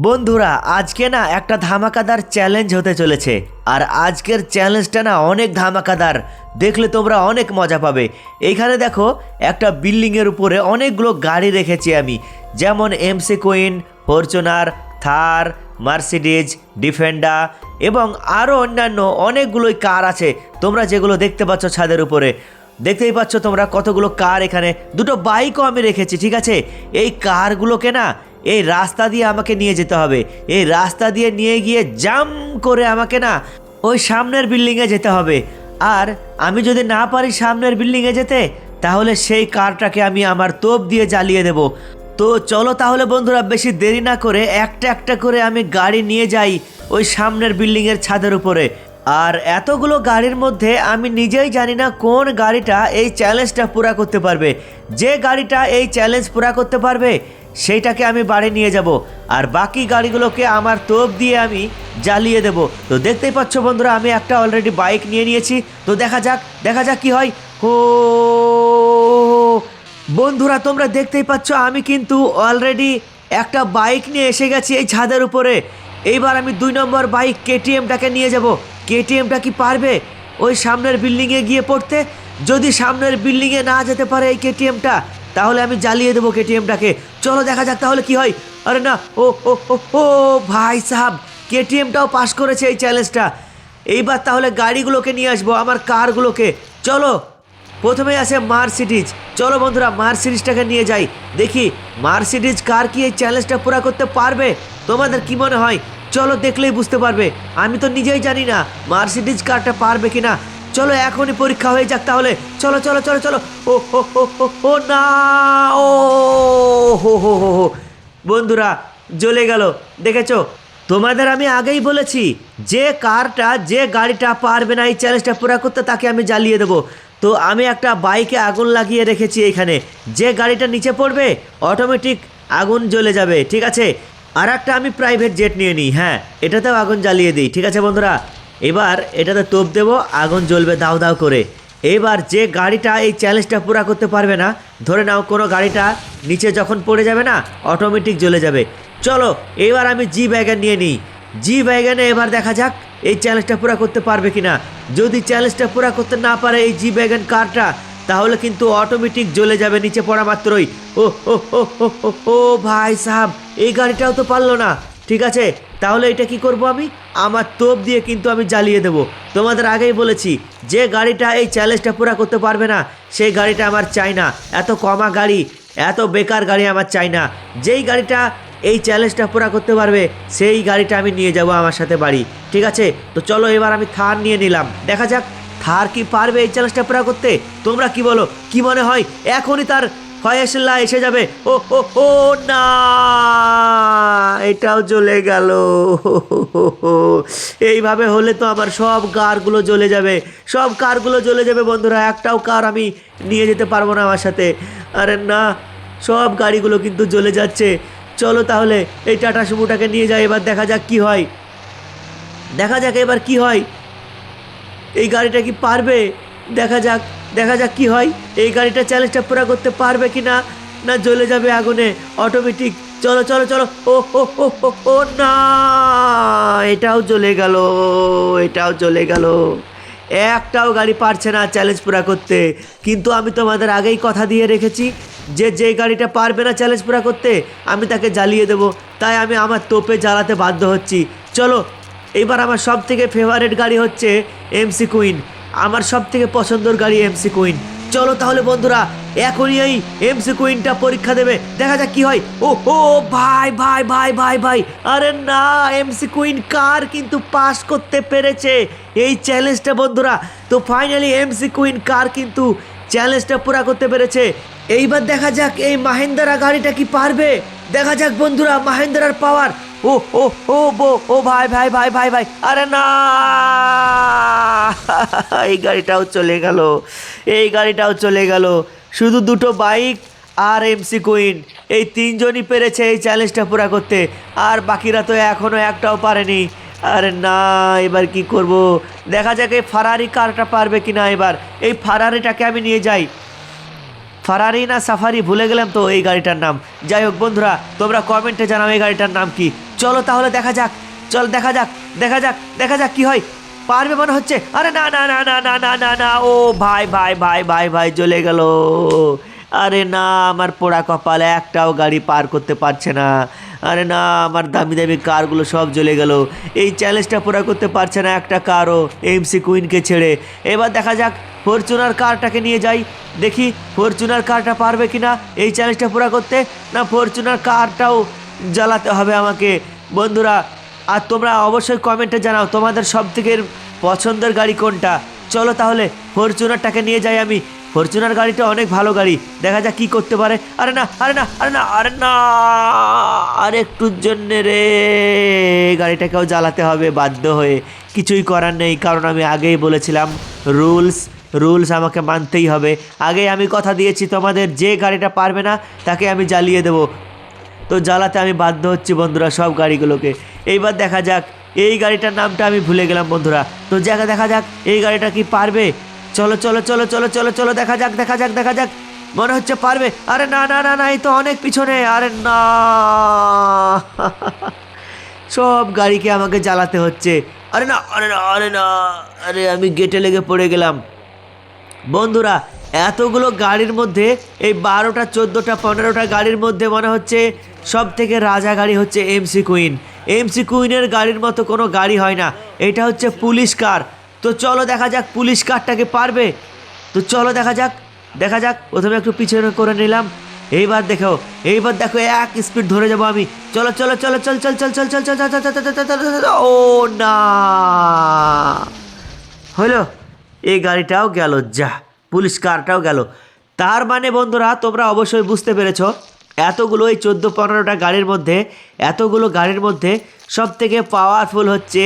বন্ধুরা, আজকে না একটা ধামাকাদার চ্যালেঞ্জ হতে চলেছে। আর আজকের চ্যালেঞ্জটা না অনেক ধামাকাদার। দেখলে তোমরা অনেক মজা পাবে। এইখানে দেখো, একটা বিল্ডিংয়ের উপরে অনেকগুলো গাড়ি রেখেছি আমি। যেমন McQueen Fortuner Thar Mercedes Defender এবং আরও অন্যান্য অনেকগুলোই কার আছে। তোমরা যেগুলো দেখতে পাচ্ছ ছাদের উপরে। দেখতেই পাচ্ছ তোমরা কতগুলো কার এখানে। দুটো বাইকও আমি রেখেছি, ঠিক আছে? এই কারগুলোকে না এই রাস্তা দিয়ে আমাকে নিয়ে যেতে হবে। এই রাস্তা দিয়ে নিয়ে গিয়ে জাম করে আমাকে না ওই সামনের বিল্ডিংয়ে যেতে হবে। আর আমি যদি না পারি সামনের বিল্ডিংয়ে যেতে, তাহলে সেই কারটাকে আমি আমার তোপ দিয়ে জ্বালিয়ে দেব। তো চলো তাহলে বন্ধুরা, বেশি দেরি না করে একটা একটা করে আমি গাড়ি নিয়ে যাই ওই সামনের বিল্ডিংয়ের ছাদের উপরে। আর এতগুলো গাড়ির মধ্যে আমি নিজেই জানি না কোন গাড়িটা এই চ্যালেঞ্জটা পুরা করতে পারবে। যে গাড়িটা এই চ্যালেঞ্জ পুরা করতে পারবে, সেইটাকে আমি বাড়ি নিয়ে যাব। আর বাকি গাড়িগুলোকে আমার তোপ দিয়ে আমি জ্বালিয়ে দেব। তো দেখতেই পাচ্ছ বন্ধুরা, আমি একটা অলরেডি বাইক নিয়ে নিয়েছি। তো দেখা যাক দেখা যাক কি হয়। ও বন্ধুরা, তোমরা দেখতেই পাচ্ছ, আমি কিন্তু অলরেডি একটা বাইক নিয়ে এসে গেছি এই ছাদের উপরে। এইবার আমি দুই নম্বর বাইক কেটিএমটাকে নিয়ে যাব। কেটিএমটা কি পারবে? ওই সামনের বিল্ডিংয়ে গিয়ে পড়তে? যদি সামনের বিল্ডিংয়ে না যেতে পারে এই কেটিএমটা, তাহলে আমি জ্বালিয়ে দেবো কেটিএমটাকে। চলো দেখা যাক তাহলে কি হয়। আরে না, ও ও ও ভাই সাহাব, কেটিএমটাও পাস করেছে এই চ্যালেঞ্জটা। এইবার তাহলে গাড়িগুলোকে নিয়ে আসব, আমার কারগুলোকে। চলো প্রথমে আছে মার্সিডিজ। চলো বন্ধুরা, মার্সিডিজটাকে নিয়ে যাই। দেখি, মার্সিডিজ কার কি এই চ্যালেঞ্জটা পুরো করতে পারবে? তোমাদের কি মনে হয়? চলো দেখলেই বুঝতে পারবে। আমি তো নিজেই জানি না মার্সিডিজ কারটা পারবে কি না চলো এখনই পরীক্ষা হয়ে যাক তাহলে। চলো চলো চলো চলো। ও হো হো হো না, ও, হো হো হো হো। বন্ধুরা, জ্বলে গেল। দেখেছ? তোমাদের আমি আগেই বলেছি, যে কারটা, যে গাড়িটা পারবে না, এই চ্যালেঞ্জটা পুরো করতে তাকে আমি জ্বালিয়ে দেবো। তো আমি একটা বাইকে আগুন লাগিয়ে রেখেছি এখানে। যে গাড়িটা নিচে পড়বে অটোমেটিক আগুন জ্বলে যাবে, ঠিক আছে? আর একটা আমি প্রাইভেট জেট নিয়ে নিই হ্যাঁ এটাতেও আগুন জ্বালিয়ে দিই, ঠিক আছে বন্ধুরা? এবার এটাতে তোপ দেবো, আগুন জ্বলবে দাও দাও করে। এবার যে গাড়িটা এই চ্যালেঞ্জটা পুরা করতে পারবে না, ধরে নাও কোনো গাড়িটা নিচে যখন পড়ে যাবে না অটোমেটিক জ্বলে যাবে। চলো, এবার আমি জি ব্যাগন নিয়ে নিই। জি ব্যাগনে এবার দেখা যাক, এই চ্যালেঞ্জটা পুরা করতে পারবে কি না যদি চ্যালেঞ্জটা পুরা করতে না পারে এই জি ব্যাগান কারটা, তাহলে কিন্তু অটোমেটিক জ্বলে যাবে নিচে পড়া মাত্রই। ও ও ও ও, ভাই সাহাব এই গাড়িটাও তো পারল না। ঠিক আছে, তাহলে এটা কি করব আমি? আমার তোপ দিয়ে কিন্তু আমি জ্বালিয়ে দেব। তোমাদের আগেই বলেছি, যে গাড়িটা এই চ্যালেঞ্জটা পুরা করতে পারবে না, সেই গাড়িটা আমার চাই না। এত কমা গাড়ি, এত বেকার গাড়ি আমার চাই না। যেই গাড়িটা এই চ্যালেঞ্জটা পুরা করতে পারবে, সেই গাড়িটা আমি নিয়ে যাব আমার সাথে বাড়ি। ঠিক আছে? তো চলো এবার আমি থার নিয়ে নিলাম। দেখা যাক, থার কি পারবে এই চ্যালেঞ্জটা পুরা করতে? তোমরা কি বলো? কি মনে হয়? এখনই তার ফয়সলা এসে যাবে। ও ও ও, না, এটাও জ্বলে গেল। এইভাবে হলে তো আমার সব কারগুলো জ্বলে যাবে। সব কারগুলো জ্বলে যাবে বন্ধুরা, একটাও কার আমি নিয়ে যেতে পারব না আমার সাথে। আরে না, সব গাড়িগুলো কিন্তু জ্বলে যাচ্ছে। চলো তাহলে এই টাটা সুমুটাকে নিয়ে যাই, এবার দেখা যাক কি হয়। দেখা যাক এবার কি হয়। এই গাড়িটা কি পারবে? দেখা যাক। দেখা যাক কি হয়। এই গাড়িটা চ্যালেঞ্জটা পুরা করতে পারবে কি না না জ্বলে যাবে আগুনে? অটোমেটিক চলো চলো চলো। ও ও ও ও না! এটাও জ্বলে গেল, এটাও জ্বলে গেল। একটাও গাড়ি পারছে না চ্যালেঞ্জ পুরা করতে। কিন্তু আমি তোমাদের আগেই কথা দিয়ে রেখেছি, যে যে গাড়িটা পারবে না চ্যালেঞ্জ পুরা করতে, আমি তাকে জ্বালিয়ে দেবো। তাই আমি আমার তোপে জ্বালাতে বাধ্য হচ্ছি। চলো, এবার আমার সব থেকে ফেভারিট গাড়ি হচ্ছে এমসি কুইন আমার সব থেকে পছন্দের গাড়ি এমসি কুইন চলো তাহলে বন্ধুরা, এখনই এই এমসি কুইনটা পরীক্ষা দেবে। দেখা যাক কি হয়। ও ও, ভাই ভাই ভাই ভাই ভাই। আরে না এমসি কুইন কার কিন্তু পাস করতে পেরেছে? এই চ্যালেঞ্জটা বন্ধুরা, তো ফাইনালি এমসি কুইন কার কিন্তু চ্যালেঞ্জটা পুরা করতে পেরেছে। এইবার দেখা যাক এই মাহিন্দ্রা গাড়িটা কি পারবে? দেখা যাক বন্ধুরা, মাহিন্দ্রার পাওয়ার ও ও ও, বো, ও, ভাই ভাই ভাই ভাই ভাই। আরে না! এই গাড়িটাও চলে গেল। এই গাড়িটাও চলে গেল। শুধু দুটো বাইক আর এমসি কুইন এই তিনজনই পেরেছে এই চ্যালেঞ্জটা পুরা করতে। আর বাকিরা তো এখনও একটাও পারেনি। আরে না, এবার কি করব? দেখা যাক এই ফারারি কারটা পারবে কি না এবার। এই ফারারিটাকে আমি নিয়ে যাই। ফারারি না সাফারি ভুলে গেলাম তো এই গাড়িটার নাম। যাই হোক বন্ধুরা, তোমরা কমেন্টে জানাও এই গাড়িটার নাম কি। চলো তাহলে দেখা যাক, চল দেখা যাক দেখা যাক দেখা যাক কি হয়। পারবে মনে হচ্ছে? আরে না না না না না না না না, ও ভাই ভাই ভাই ভাই ভাই চলে গেল। আরে না, আমার পোড়া কপাল একটাও গাড়ি পার করতে পারছে না। আরে না, আমার দামি দামি কারগুলো সব জ্বলে গেল। এই চ্যালেঞ্জটা পুরা করতে পারছে না একটা কারও এমসি কুইনকে ছেড়ে। এবার দেখা যাক ফরচুনার কারটাকে নিয়ে যাই। দেখি ফরচুনার কারটা পারবে কি না এই চ্যালেঞ্জটা পুরা করতে, না ফরচুনার কারটাও জ্বালাতে হবে আমাকে? বন্ধুরা, আর তোমরা অবশ্যই কমেন্টে জানাও, তোমাদের সব থেকে পছন্দের গাড়ি কোনটা? চলো তাহলে ফরচুনারটাকে নিয়ে যাই আমি। ফরচুনার গাড়িটা অনেক ভালো গাড়ি। দেখা যাক কি করতে পারে। আরে না আরে না আরে না আরে না। আর একটুর জন্যে রে, গাড়িটাকেও জ্বালাতে হবে বাধ্য হয়ে। কিছুই করার নেই, কারণ আমি আগেই বলেছিলাম, রুলস রুলস আমাকে মানতেই হবে। আগেই আমি কথা দিয়েছি, তোমাদের যে গাড়িটা পারবে না, তাকে আমি জ্বালিয়ে দেবো। তো জ্বালাতে আমি বাধ্য হচ্ছি বন্ধুরা সব গাড়িগুলোকে। এইবার দেখা যাক, এই গাড়িটার নামটা আমি ভুলে গেলাম বন্ধুরা। তো জায়গা দেখা যাক, এই গাড়িটা কি পারবে? চলো চলো চলো চলো চলো চলো, দেখা যাক দেখা যাক দেখা যাক। মনে হচ্ছে পারবে। আরে না না না না, এই তো অনেক পিছনে। আরে না। সব গাড়িকে আমাকে জ্বালাতে হচ্ছে। আরে না আরে না আরে না। আরে আমি গেটে লেগে পড়ে গেলাম। বন্ধুরা, এতগুলো গাড়ির মধ্যে, এই বারোটা, চোদ্দোটা, পনেরোটা গাড়ির মধ্যে মনে হচ্ছে সব থেকে রাজা গাড়ি হচ্ছে এমসি কুইন এমসি কুইনের গাড়ির মতো কোনো গাড়ি হয় না। এটা হচ্ছে পুলিশ কার। তো চলো দেখা যাক পুলিশ কারটাকে পারবে তো চলো দেখা যাক দেখা যাক প্রথমে একটু পিছনে করে নিলাম এইবার দেখো এইবার দেখো এক স্পিড ধরে যাব আমি চলো চলো চলো চল চল চল চল চল চল চল চল চল ও না হলো এই গাড়িটাও গেল যা পুলিশ কারটাও গেল তার মানে বন্ধুরা তোমরা অবশ্যই বুঝতে পেরেছ এতগুলো এই চোদ্দ পনেরোটা গাড়ির মধ্যে, এতগুলো গাড়ির মধ্যে সব থেকে পাওয়ারফুল হচ্ছে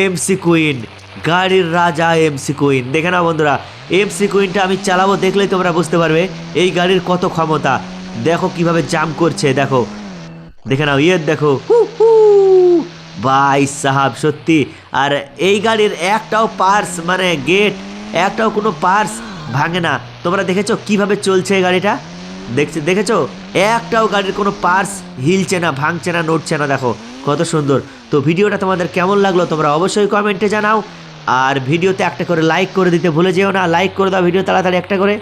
এমসি কুইন গাড়ির রাজা এমসি কুইন দেখে নাও বন্ধুরা এমসি কুইনটা আমি চালাবো দেখলেই তোমরা বুঝতে পারবে এই গাড়ির কত ক্ষমতা। দেখো কীভাবে জাম করছে, দেখো। দেখে নাও ইয়ে দেখো ভাই সাহাব, সত্যি। আর এই গাড়ির একটাও পার্স মানে গেট একটাও কোনো পার্স ভাঙে না। তোমরা দেখেছ কীভাবে চলছে এই গাড়িটা? দেখছে, দেখেছ? একটাও গাড়ির কোনো পার্স হিলছে না, ভাঙছে না, নড়ছে না, দেখো। কত সুন্দর। তো ভিডিওটা তোমাদের কেমন লাগল তোমরা অবশ্যই কমেন্টে জানাও। আর ভিডিওতে একটা করে লাইক করে দিতে ভুলে যেও না। লাইক করে দাও ভিডিও তাড়াতাড়ি একটা করে।